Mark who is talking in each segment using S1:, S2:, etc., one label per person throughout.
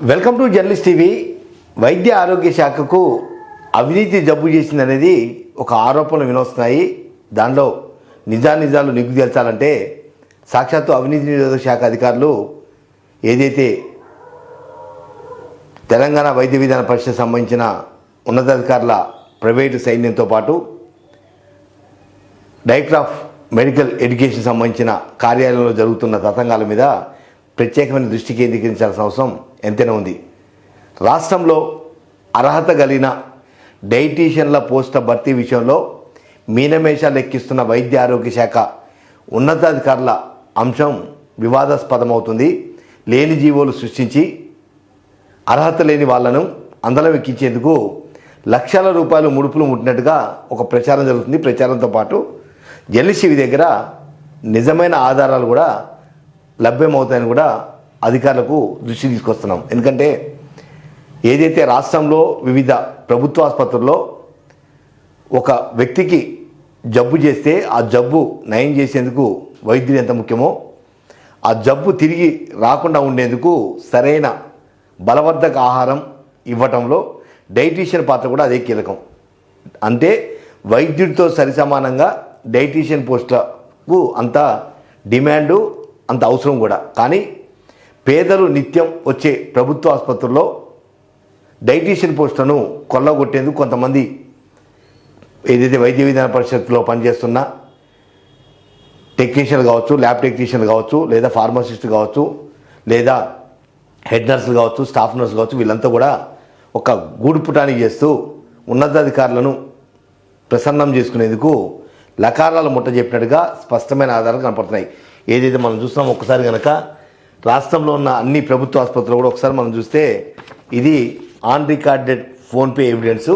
S1: Welcome to journalist TV. వైద్య ఆరోగ్య శాఖకు అవినీతి జబ్బు చేసిందనేది ఒక ఆరోపణలు వినొస్తున్నాయి. దానిలో నిజానిజాలు నిగ్గు తేల్చాలంటే సాక్షాత్తు అవినీతి నిరోధక శాఖ అధికారులు ఏదైతే తెలంగాణ వైద్య విధాన పరిషత్ సంబంధించిన ఉన్నతాధికారుల ప్రైవేటు సైన్యంతో పాటు డైరెక్టర్ ఆఫ్ మెడికల్ ఎడ్యుకేషన్ సంబంధించిన కార్యాలయంలో జరుగుతున్న తతంగాల మీద ప్రత్యేకమైన దృష్టి కేంద్రీకరించాల్సిన అవసరం ఎంతైనా ఉంది. రాష్ట్రంలో అర్హత కలిగిన డైటీషియన్ల పోస్టుల భర్తీ విషయంలో మీనమేషాలు ఎక్కిస్తున్న వైద్య ఆరోగ్య శాఖ ఉన్నతాధికారుల అంశం వివాదాస్పదమవుతుంది. లేని జీవోలు సృష్టించి అర్హత లేని వాళ్ళను అందలం ఎక్కించేందుకు లక్షల రూపాయలు ముడుపులు ముట్టినట్టుగా ఒక ప్రచారం జరుగుతుంది. ప్రచారంతో పాటు జర్నలిస్ట్ దగ్గర నిజమైన ఆధారాలు కూడా లభ్యమవుతాయని కూడా అధికారులకు దృష్టి తీసుకొస్తున్నాం. ఎందుకంటే ఏదైతే రాష్ట్రంలో వివిధ ప్రభుత్వ ఆసుపత్రుల్లో ఒక వ్యక్తికి జబ్బు చేస్తే ఆ జబ్బు నయం చేసేందుకు వైద్యులు ఎంత ముఖ్యమో ఆ జబ్బు తిరిగి రాకుండా ఉండేందుకు సరైన బలవర్ధక ఆహారం ఇవ్వటంలో డైటీషియన్ పాత్ర కూడా అదే కీలకం. అంటే వైద్యుడితో సరిసమానంగా డైటీషియన్ పోస్టులకు అంత డిమాండు అంత అవసరం కూడా. కానీ పేదలు నిత్యం వచ్చే ప్రభుత్వ ఆసుపత్రుల్లో డైటీషియన్ పోస్టులను కొల్లగొట్టేందుకు కొంతమంది ఏదైతే వైద్య విధాన పరిషత్లో పనిచేస్తున్న టెక్నీషియన్లు కావచ్చు ల్యాబ్ టెక్నీషియన్లు కావచ్చు లేదా ఫార్మసిస్ట్ కావచ్చు లేదా హెడ్ నర్సులు కావచ్చు స్టాఫ్ నర్సులు కావచ్చు వీళ్ళంతా కూడా ఒక గూడు పుటానికి చేస్తూ ఉన్నతాధికారులను ప్రసన్నం చేసుకునేందుకు లకారాలు ముట్ట చెప్పినట్టుగా స్పష్టమైన ఆధారాలు కనపడుతున్నాయి. ఏదైతే మనం చూస్తున్నాం ఒక్కసారి కనుక రాష్ట్రంలో ఉన్న అన్ని ప్రభుత్వ ఆసుపత్రులు కూడా ఒకసారి మనం చూస్తే ఇది ఆన్ రికార్డెడ్ ఫోన్పే ఎవిడెన్సు.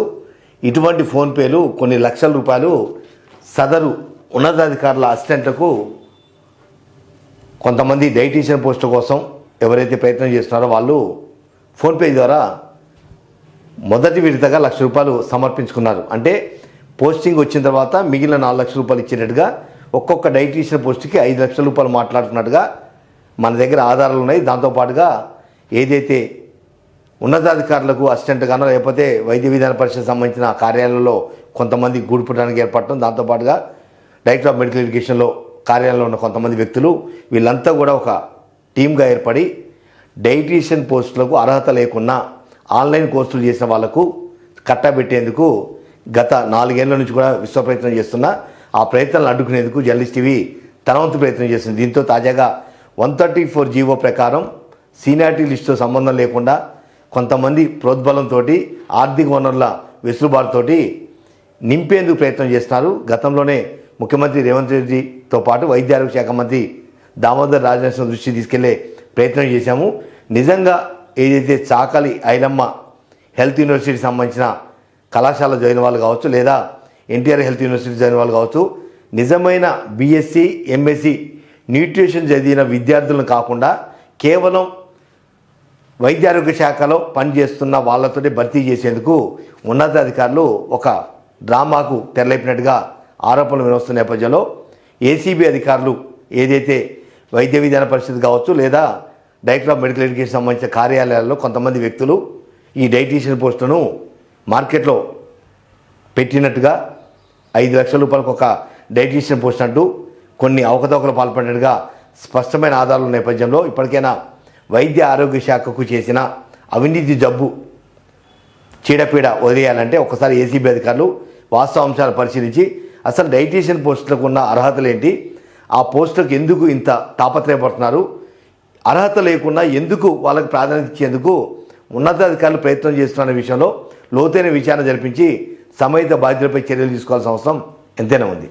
S1: ఇటువంటి ఫోన్పేలు కొన్ని లక్షల రూపాయలు సదరు ఉన్నతాధికారుల అసిస్టెంట్లకు కొంతమంది డైటీషియన్ పోస్టు కోసం ఎవరైతే ప్రయత్నం చేస్తున్నారో వాళ్ళు ఫోన్పే ద్వారా మొదటి విడతగా లక్ష రూపాయలు సమర్పించుకున్నారు. అంటే పోస్టింగ్ వచ్చిన తర్వాత మిగిలిన నాలుగు లక్షల రూపాయలు ఇచ్చినట్టుగా ఒక్కొక్క డైటీషియన్ పోస్టుకి ఐదు లక్షల రూపాయలు మాట్లాడుతున్నట్టుగా మన దగ్గర ఆధారాలు ఉన్నాయి. దాంతోపాటుగా ఏదైతే ఉన్నతాధికారులకు అసిస్టెంట్ లేకపోతే వైద్య విధాన పరిషత్ సంబంధించిన కార్యాలయంలో కొంతమంది గూడుపడడానికి ఏర్పడటం దాంతోపాటుగా డైరెక్టర్ ఆఫ్ మెడికల్ ఎడ్యుకేషన్లో కార్యాలయంలో ఉన్న కొంతమంది వ్యక్తులు వీళ్ళంతా కూడా ఒక టీమ్గా ఏర్పడి డైటీషియన్ పోస్టులకు అర్హత లేకున్నా ఆన్లైన్ కోర్సులు చేసిన వాళ్ళకు కట్టబెట్టేందుకు గత నాలుగేళ్ళ నుంచి కూడా విశ్వ ప్రయత్నం చేస్తున్న ఆ ప్రయత్నాలను అడ్డుకునేందుకు జర్నలిస్ట్ టీవీ తనవంతు ప్రయత్నం చేస్తుంది దీంతో తాజాగా వన్ థర్టీ ఫోర్ జీవో ప్రకారం సీనియారిటీ లిస్టుతో సంబంధం లేకుండా కొంతమంది ప్రోద్బలంతో ఆర్థిక వనరుల వెసులుబాటుతోటి నింపేందుకు ప్రయత్నం చేస్తున్నారు. గతంలోనే ముఖ్యమంత్రి రేవంత్ రెడ్డితో పాటు వైద్య ఆరోగ్య శాఖ మంత్రి దామోదర్ రాజనరసింహ దృష్టి తీసుకెళ్ళే ప్రయత్నం చేశాము. నిజంగా ఏదైతే చాకలి ఐలమ్మ హెల్త్ యూనివర్సిటీకి సంబంధించిన కళాశాల జాయిన్ వాళ్ళు కావచ్చు లేదా ఎన్టీఆర్ హెల్త్ యూనివర్సిటీ జాయిన్ వాళ్ళు కావచ్చు నిజమైన బీఎస్సీ ఎంఎస్సీ న్యూట్రిషన్ చదివిన విద్యార్థులను కాకుండా కేవలం వైద్య ఆరోగ్య శాఖలో పనిచేస్తున్న వాళ్ళతోనే భర్తీ చేసేందుకు ఉన్నతాధికారులు ఒక డ్రామాకు తెరలేపినట్టుగా ఆరోపణలు వినొస్తున్న నేపథ్యంలో ఏసీబీ అధికారులు ఏదైతే వైద్య విధాన పరిస్థితి కావచ్చు లేదా డైరెక్టర్ ఆఫ్ మెడికల్ ఎడ్యుకేషన్ సంబంధించిన కార్యాలయాల్లో కొంతమంది వ్యక్తులు ఈ డైటీషియన్ పోస్టును మార్కెట్లో పెట్టినట్టుగా ఐదు లక్షల రూపాయలకు ఒక డైటీషియన్ పోస్ట్ అంటూ కొన్ని అవకతవకలు పాల్పడినట్టుగా స్పష్టమైన ఆధారాల నేపథ్యంలో ఇప్పటికైనా వైద్య ఆరోగ్య శాఖకు చేసిన అవినీతి జబ్బు చీడపీడ వదిలేయాలంటే ఒకసారి ఏసీబీ అధికారులు వాస్తవ అంశాలు పరిశీలించి అసలు డైటీషియన్ పోస్టులకు ఉన్న అర్హతలు ఏంటి? ఆ పోస్టులకు ఎందుకు ఇంత తాపత్రయపడుతున్నారు? అర్హత లేకుండా ఎందుకు వాళ్ళకి ప్రాధాన్యత ఇచ్చేందుకు ఉన్నతాధికారులు ప్రయత్నం చేస్తున్న విషయంలో లోతైన విచారణ జరిపించి సమయత బాధ్యులపై చర్యలు తీసుకోవాల్సిన అవసరం ఎంతైనా ఉంది.